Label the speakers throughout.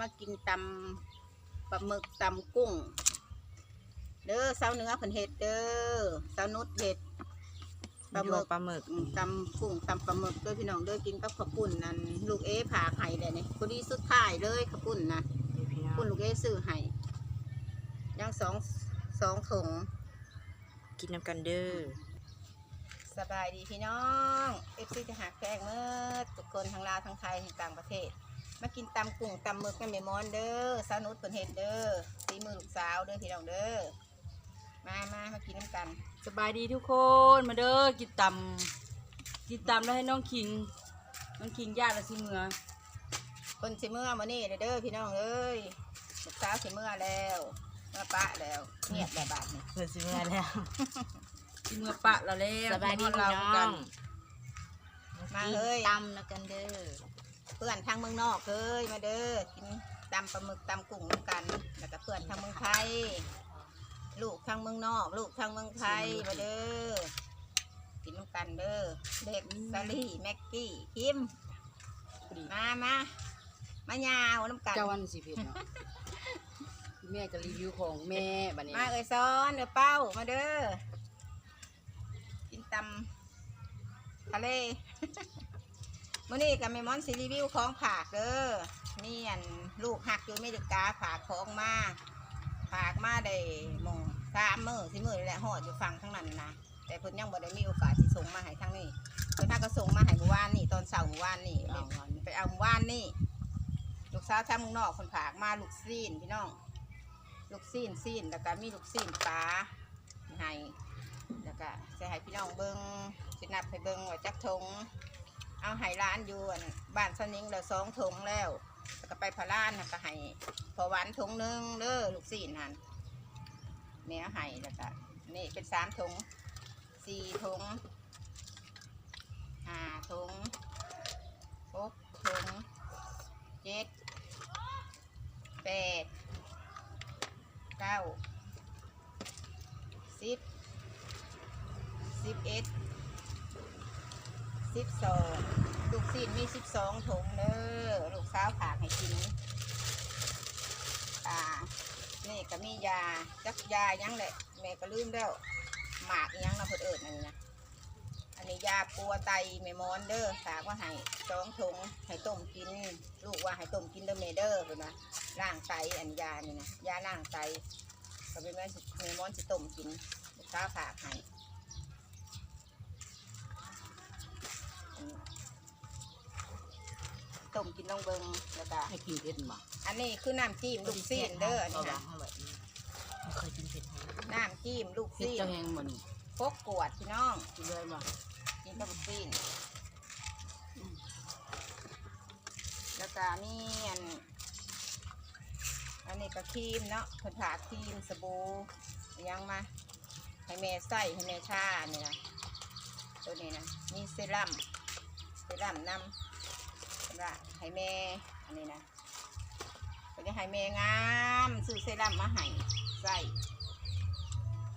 Speaker 1: มากินตำปลาหมึกตำกุ้ง เด้อสาวเหนื้อเพิ่นเฮ็ดเด้อสาวนุชเฮ็ดปลาหมึก
Speaker 2: ปลาหมึก
Speaker 1: อืมตำกุ้งตำปลาหมึกเด้อพี่น้องเด้อกินกับข้าวปุ้นนั่นลูกเอ๋ผ่าไข่เลยนี่พอดีสุดท้ายเลยข้าวปุ้นนะ
Speaker 2: นี่พี่น้อง
Speaker 1: ปุ้นลูกเอ๋ซื้อให้ยังสองสองถุง
Speaker 2: กินน้ำกันเด้อ
Speaker 1: สบายดีพี่น้องเอฟซีจะหาแพงเมื่อทุกคนทั้งลาวทั้งไทยทั้งต่างประเทศ มากินตำกุ้งตำหมึกกันเมมอนเด้อสาวนุชเพิ่นเฮ็ดเด้อสีมือลูกสาวเด้อพี่น้องเด้อมามามากินน้ำกัน
Speaker 3: สบายดีทุกคนมาเด้อกินตำกินตำแล้วให้น้องคิง น้องคิงญาติละสิเมือ
Speaker 1: คนสิเมื่อมานี่เด้อเด้อพี่น้องเอ้ยลูกสาวสิเมื่อแล้วเมื่อปะแล้วเงียบแบบบาดนี่
Speaker 2: เพื่อนสิเมื่อแล้ว
Speaker 3: สิเมือปะเราแล้ว
Speaker 2: สบายดี
Speaker 3: เร
Speaker 2: พี่น้อง
Speaker 1: มาเฮ้ย
Speaker 2: ตำแล้วกันเด้อ
Speaker 1: เพื่อนทางเมืองนอกเอ้ยมาเด้อกินตำปลาหมึกตำกุ้งด้วยกัน แล้วก็เพื่อนทางเมืองไทย ลูกทางเมืองนอก ลูกทางเมืองไทยมาเด้อกินน้ำกันเด้อเด็กซาลี่แม็กกี้คิมมามามา ยาวน้ำกัน
Speaker 3: เจ้าวันสิเพชรเนาะแม่จะรีวิวของแม่บัดนี้
Speaker 1: มาเอ้ยซ้อนเด้อเป้ามาเด้อกินตำทะเล มื่อนี้กับแม่มอนซีรีวิวของผากเด้อนี่อันลูกหักอยู่อเมริกาผากของมาผากมาได้มองสามมือสี่มือและหอดอยู่ฝั่งทั้งนั้นนะแต่เพิ่นยังบ่ได้มีโอกาสที่ส่งมาให้ทางนี้เพิ่นน่าก็ส่งมาให้เมื่อวานนี่ตอนเช้าเมื่อวานนี่เอาไปเอาเมื่อวานนี่ลูกสาวทางเมืองนอกคนผากมาลูกซีนพี่น้อง ลูกซีนซีนแล้วก็มีลูกซีนปลาให้แล้วก็จะให้พี่น้องเบิ้งสินับให้เบิ้งว่าจักทง เอาให้ร้านอยู่อันบ้านสนิงแล้วสองทงแล้วแล้วก็ไปพะล้านแล้วก็ให้พอหวานทงหนึงเด้อลูกซีนหันแม่ให้แล้วก็นี่เป็นสามทงสี่ทงห้าทงหกทงเจ็ดแปดเก้าสิบสิบเอ็ด สิบสองลูกศิษย์มีสิบสองถุงเด้อลูกสาวผากให้กินอ่านี่ก็มียาจักยายังแหละแม่ก็ลืมแล้วหมากยังเราะเพิ่นเอิดนั่นนะอันนี้ยาปัวไตเมมอนเด้อฝากว่าให้สองถุงให้ต้มกิน ลูกว่าให้ต้มกินเดอเมเด้อเพิ่นว่าล้างไตอันยานี่นะยาล้างไตก็เป็นแม่เมมอนสิต้มกินลูกค้าฝากให้ ต้มกินลองเบิงแล้วก็
Speaker 3: ให้กินเผ็ดมา
Speaker 1: อันนี้คือน้ำจิ้มลูกซีนเด้ออัน
Speaker 3: เอา
Speaker 1: นี้
Speaker 3: ละ
Speaker 1: นะ
Speaker 3: เอาละ
Speaker 2: ไม่เคยกินเผ็ดไหม
Speaker 1: น้ำจิ้มลูก
Speaker 3: เผ็ด
Speaker 1: ซีน
Speaker 3: เจ้าแหงบ่นี่
Speaker 1: พกกวดพี่น้อง
Speaker 3: กินเลยบ่
Speaker 1: กินกับลูกซีนอืมแล้วก็มีอันอันนี้ก็ครีมเนาะคนผ่าครีมสบู่อิหยังมาให้แม่ใส่ให้แม่ชานี่นะตัวนี้นะมีเซรั่มเซรั่มนำ สำหรับให้แม่อันนี้นะก็จะให้แม่งามซื้อเซรั่มมาให้ใส่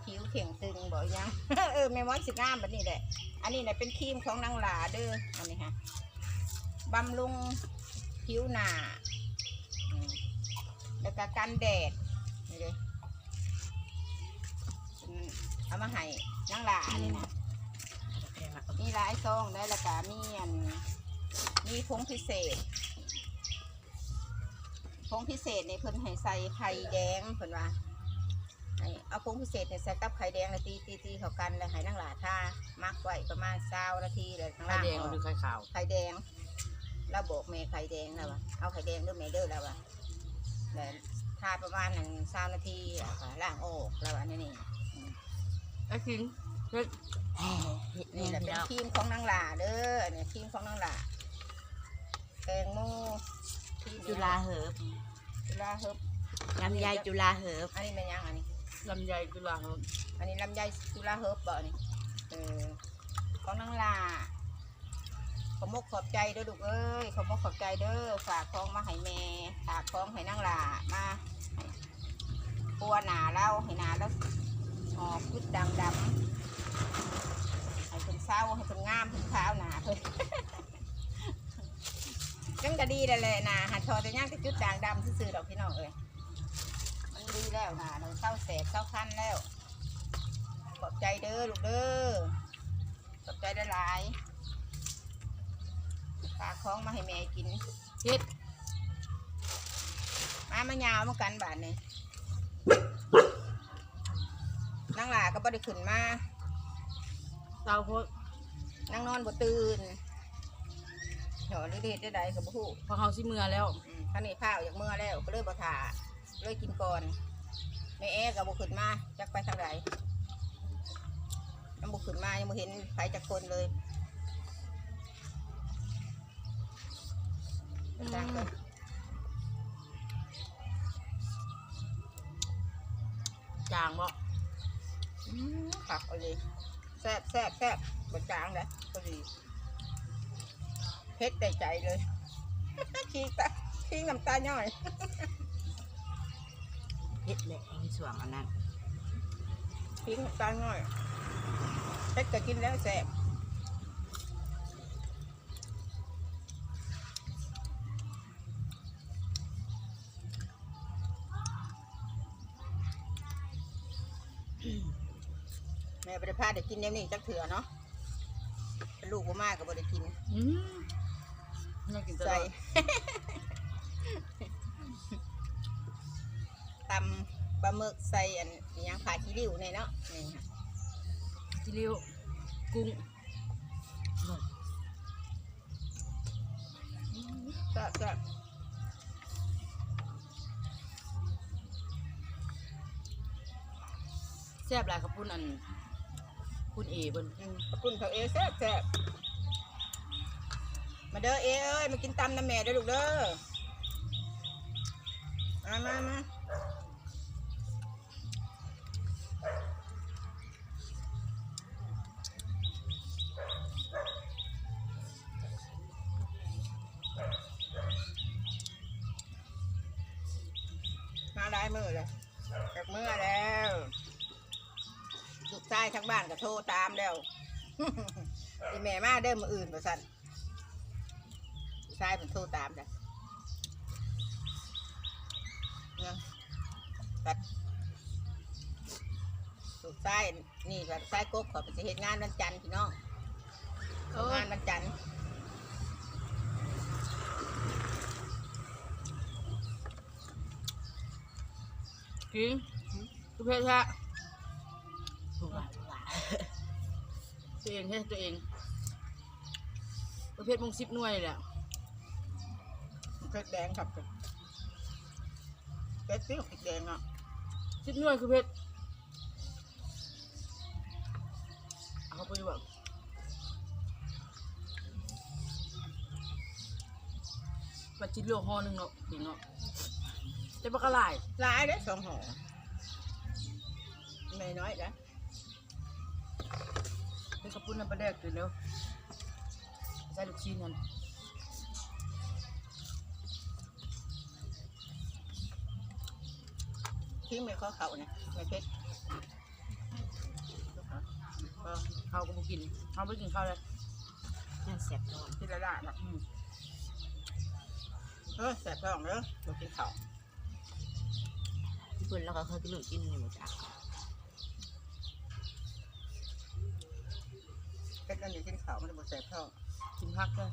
Speaker 1: ผิวเข่งตึงบอกยังเออแม่มอนสิงามแบบนี้แหละอันนี้นะเป็นครีมของนางหลาเด้ออันนี้ค่ะบำรุงผิวหนาอืมแล้วก็กันแดดนี่เลยอืมเอามาให้นางหลานี่นะมีหลายซองได้แล้วก็มีอัน มีผงพิเศษผงพิเศษเนี่ยเพิ่นให้ใส่ไข่แดงเพิ่นว่าให้เอาผงพิเศษเนี่ยใส่กับไข่แดงแล้วตีตีตีเข้ากันแล้วให้นางหลาท่ามักไว้ประมาณเช้านาทีเลยข้าง
Speaker 3: ไข่
Speaker 1: ล่าง
Speaker 3: แดง
Speaker 1: ออก
Speaker 3: หรือไข่ขาว
Speaker 1: ไข่แดง แล้วบอกเมย์ไข่แดงแล้ววะเอาไข่แดงด้วยเมย์เด้อแล้ววะแล้วทาประมาณหนึ่งเช้านาทีแล้วก็ล้างออกแล้วอันนี้นี่
Speaker 3: ไอ้คิงเผ็ด
Speaker 1: นี่
Speaker 2: นี่
Speaker 1: แหละ
Speaker 2: พี่
Speaker 1: เป็น
Speaker 2: น้อง
Speaker 1: ครีมของนางหลาเด้อเนี่ยครีมของนางหลา แตงโมครีม
Speaker 2: จุฬาเหิบ
Speaker 1: จุฬาเฮิบ
Speaker 2: ลำไยจุฬาเหิบ
Speaker 1: อันนี้เป็นยังอันนี้
Speaker 3: ลำไยกุหลาบ
Speaker 1: อันนี้ลำไยจุฬาเฮิบบ่นี่เออของนางหลาขอมกขอบใจเด้อลูกเอ้ยขอมกขอบใจเด้อฝากของมาให้แม่ฝากของให้นางหลามาให้ปัวหนาเล่าให้หนาแล้วออกพุดดำดำให้เป็นเศร้าให้เป็นงามเป็นขาวหนาเพิ่นเจัง ก็ดีแล้วแหละนะหัดทอแต่ย่างแต่จุดด่างดำซื่อๆดอกพี่น้องเอ้ยมันดีแล้วนะเราเศร้าแสบเศร้าคันแล้วขอบใจเด้อลูกเด้อขอบใจได้หลายฝากของมาให้แม่กิน
Speaker 3: เฮ็ด
Speaker 1: มามายาวมากันบาทนี่นั่งหลาก็บ่ได้ขึ้นมา
Speaker 3: เตาโพด
Speaker 1: นั่งนอนบ่ตื่น เดี๋ยวหรือเด็ดได้ใดกับบ่ฮู้
Speaker 3: พอเขาสิเมื่อแล้ว
Speaker 1: อืมข้างนี้ข้าวอยากเมื่อแล้วก็เลยบ่ถ่าเลยกินก่อนแม่แอ้ก็บ่ขึ้นมาจักไปทางใดยังบ่ขึ้นมายังบ่เห็นใครจักคนเลยไปตามกัน
Speaker 3: จางบ่
Speaker 1: อืมผักเอาเลยแซ่บแซ่บแซ่บบ่จางเลยพอดี เผ็ดได้ใจเลยขี้ตาขี้น้ำตาย่อย
Speaker 2: เฮ็ดแหละในส่วนอันนั้น
Speaker 1: ทิ้งน้ำตาลง่อยเพ็ดก็กินแล้วแสบแม่บริพาได้กินแนวนี้จักเถื่อเนาะเป็นลูกบ่มากก็บ่ได้กิน
Speaker 3: อืมน่ากินตล
Speaker 1: ใส่
Speaker 3: อด
Speaker 1: ตำปลาหมึกใส่อันอิหยังผ่าขี้ริ้วในเนาะนี่ค่ะ
Speaker 3: จิริวกุ้ง
Speaker 1: แซ่บแซ่บ
Speaker 3: แซ่บหลายกับปุ้นอันปุ้นเอเบิ่น
Speaker 1: อืมขอบคุณเขาเอแซ่บแซ่บ มาเด้อเอเอ้ยมากินตำน้ำแม่เด้อลูกเด้อมามามามาได้มือเลยจากมือแล้วลูกชายทั้งบ้านก็โทรตามแล้วอีแม่มาเด้อมืออื่นประสัน ชายมันโทรตามจ้ะเนี่ยตัดลูกชายนี่กับชายกบเขอไปเหตุงานวันจันทร์พี่น้องเขางานวันจันทร์
Speaker 3: กินทุกเพศแท้
Speaker 2: ถูกหลายถูกหลาย
Speaker 3: ตัวเองให้ตัวเองประเภทมงสิบหน่วยแหละ
Speaker 1: เพชรแดงครับเพชรติ้วพริกแดงอะ
Speaker 3: สิบหน่วยคือเพชรเอาเข้าไปดูแบบปัจจิโลห่อหนึ่งเนาะถึงเนาะแต่ปลากระไหลาย
Speaker 1: หลายได้อสองห่อไม่น้อยนะ
Speaker 3: เป็นกระปุ้นน้ำปลาแดกอยู่แล้วใส่ลูกชิ้นนั่น
Speaker 1: ทิ้งไปข้อเขาเนี่ยไม่เพชร
Speaker 3: ก็ข้าก็บ่กินเขาไม่กินข้าวเลย
Speaker 2: ยังแซ่บตอน
Speaker 1: ที่ละละเนาะ
Speaker 3: อืม
Speaker 1: เออแสบท้องเด้อเรากินข้าว
Speaker 2: ที่เพิ่นแล้วก็เคยกินลูกกินอยู่จ้ะ
Speaker 1: เพชรอันนี้กินข้าวมันจะบ่แสบท้อง
Speaker 3: กินพักเลย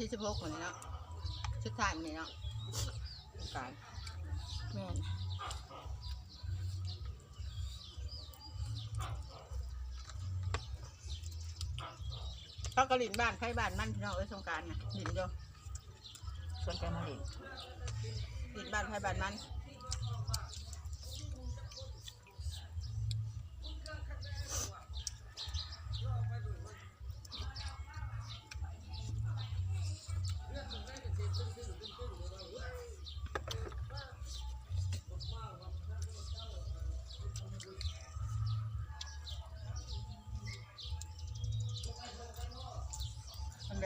Speaker 1: ที่สิบหกคนนี้เนาะชุดท้ายมันนี่เนาะการ
Speaker 3: แม่น
Speaker 1: เขาก็ลินบ้านไผ่บ้านมันพี่น้องเอ้ยสงกรารนะลินโย
Speaker 2: ชวนกันมาเล่น
Speaker 1: ลินบ้านไผ่บ้านมัน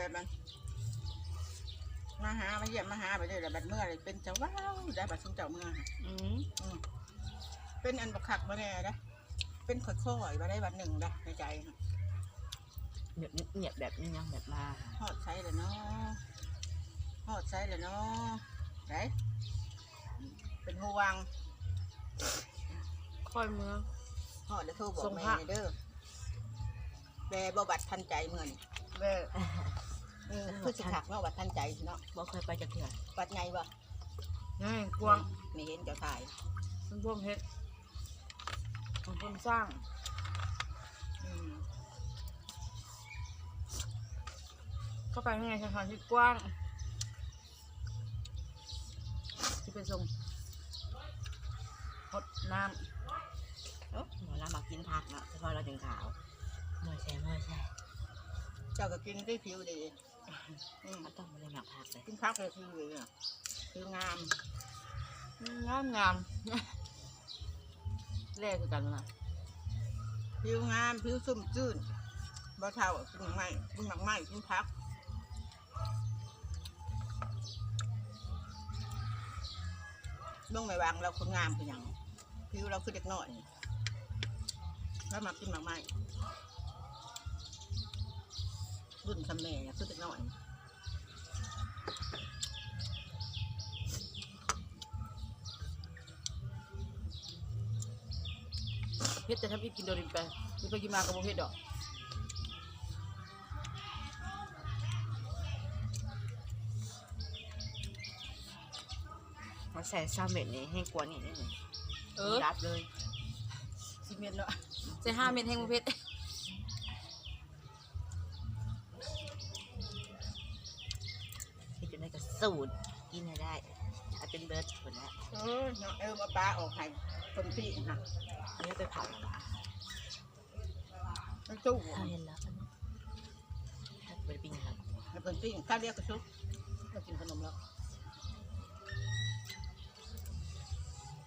Speaker 1: มันแบบมันมาหามาเยี่ยมมาหาไปเลยแหละบัดเมื่อเลยเป็นเจ้าว้าวได้บัดชุมเจ้าเมื่อ
Speaker 3: อืม
Speaker 1: อืมเป็นอันบักคักมาแน่นะเป็นค่อยๆมาได้วันหนึ่งนะในใจนะ
Speaker 2: เงียบเงียบแบบนี้ยังแบบมา
Speaker 1: หอดใช้เลยเนาะหอดใช้เลยเนาะไหนเป็นห่วง
Speaker 3: ค่อยมือ
Speaker 1: หอดแล้วโทรบอก
Speaker 3: ส่ง
Speaker 1: แม่
Speaker 3: พระ
Speaker 1: เด้อแม่บ่บัดทันใจเหมือน
Speaker 3: แม่
Speaker 1: เออ คือสิขักเนาะบัดทันใจเนาะ
Speaker 2: บ่เคยไปจากเถื่อน
Speaker 1: บัดไงวะ
Speaker 3: นี่กวาง
Speaker 1: นี่เห็นเจ้าถ่าย
Speaker 3: เป็นพวกเฮ็ดของคนสร้าง
Speaker 1: อืม
Speaker 3: เข้าไปข้างในสถานที่กว้าง ที่ไปส่งหดน้
Speaker 2: เอ้าหมอเรามากินผักเนาะเฉพาะเราถึงขาวเมื่อใช่เมื่อใช่
Speaker 1: เจ้าก็กินได้ผิวดี อืม
Speaker 2: เขาต้องมาเลยหมักผักเลย
Speaker 1: กินพักเลยคือเลยอะคืองามำ
Speaker 3: งามงามแรกคือกันนะ
Speaker 1: ผิวงามผิวสุ่มจื้นบ่เท่ากินหมักไม้กินหมักไม้กินพักลงไม่วางเราคนงามคือหยังผิวเราคือเด็กน้อยแล้วมากินหมักไม้ รุ่นสำแม่เนี่ยคือเด็กน้อย
Speaker 3: เพชรจะทำอีกกินโดรินไปนี่ไปกินมากับโมเพชรดอก
Speaker 2: มาใส่ซาเม็ดนี่ให้กวนนี่นี่นี่
Speaker 3: เออ
Speaker 2: รับเลย
Speaker 3: สิเม็ดเนาะใส่ห้าเม็ดแห้งโมเพชร
Speaker 2: ที่จะได้กระ สูตรกินให้ได้เอาเป็นเบิร์ดผลละ
Speaker 1: เออเนาะเออมาปลาออกให้คนพี่นะ
Speaker 2: อันนี้ไปเผาปลา
Speaker 1: มันสู้
Speaker 2: ถ้าเห็นแล้วถ้าไปปิ้งครับ
Speaker 1: แล้วคนพี่ข้าวเรียกกระชุบมากินขนมแล้ว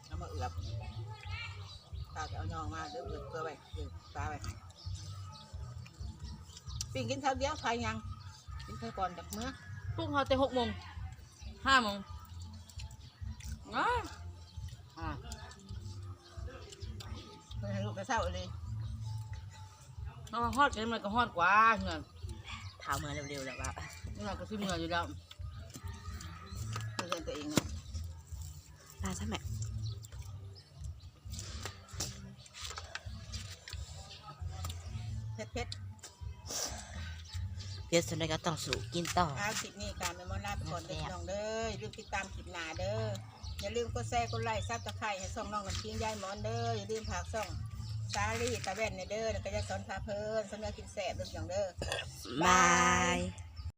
Speaker 1: เอามาเอือบข้าวจะเอายองมาเดือดเอือบเกลือไปเอือบปลาไปปิ้งกินข้าวเดียวใครยังกินข้าวก่อนจากเมื่อ
Speaker 3: พวกเขาแต่หกโมง ห้าโมงอ้าอ่า
Speaker 1: เพื่อให้ลูกกระเซ้าเลย
Speaker 3: เอาฮอดกันมันก็ฮอดกว่าเงิน
Speaker 2: เผาเมื่อเร็วๆแล้วว่า
Speaker 3: นี่มันก็ซิเมื่ออยู่แล้ว
Speaker 1: เพื่อตัวเองเนาะ
Speaker 2: ปลาซาแม็
Speaker 1: เผ็ดเผ็ด
Speaker 2: เพียรสนก็ต้องสู่กินต่อ
Speaker 1: เอาคลิปนี้การเมมอนลาไปก่อนเด้อพี่น้องเด้ออย่าลืมติดตามคลิปหน้าเด้ออย่าลืมกดแชร์กดไลค์ซับตะไคร้ให้ส่องน้องน้ำกิ้งยายหมอนเด้ออย่าลืมผักส่องซาลี่ตาแว่นเนี่ยเด้อแล้วก็จะสอนพาเพลินสำหรับกินแสบเด้อพี่น้องเด้อ
Speaker 2: บาย